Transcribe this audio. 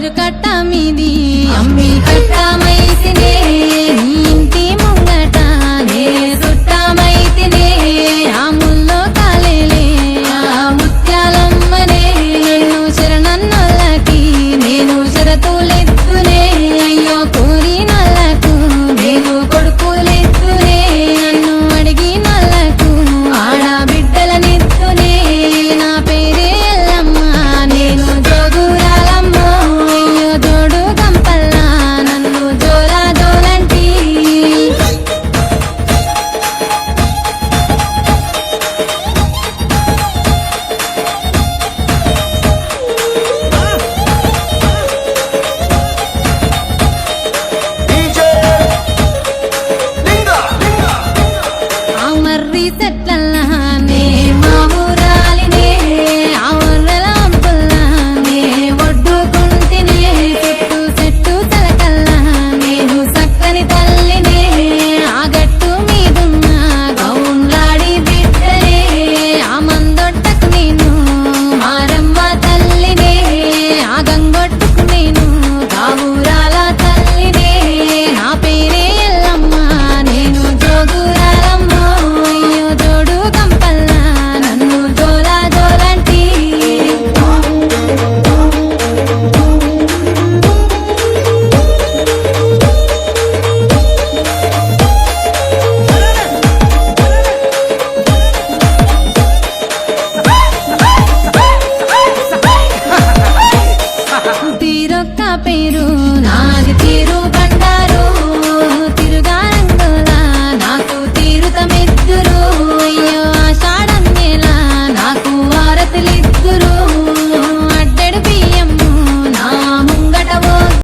ஒரு கட்டா மீதி அம்மி கட்டாம తీరొక్క పేరు నాది తీరు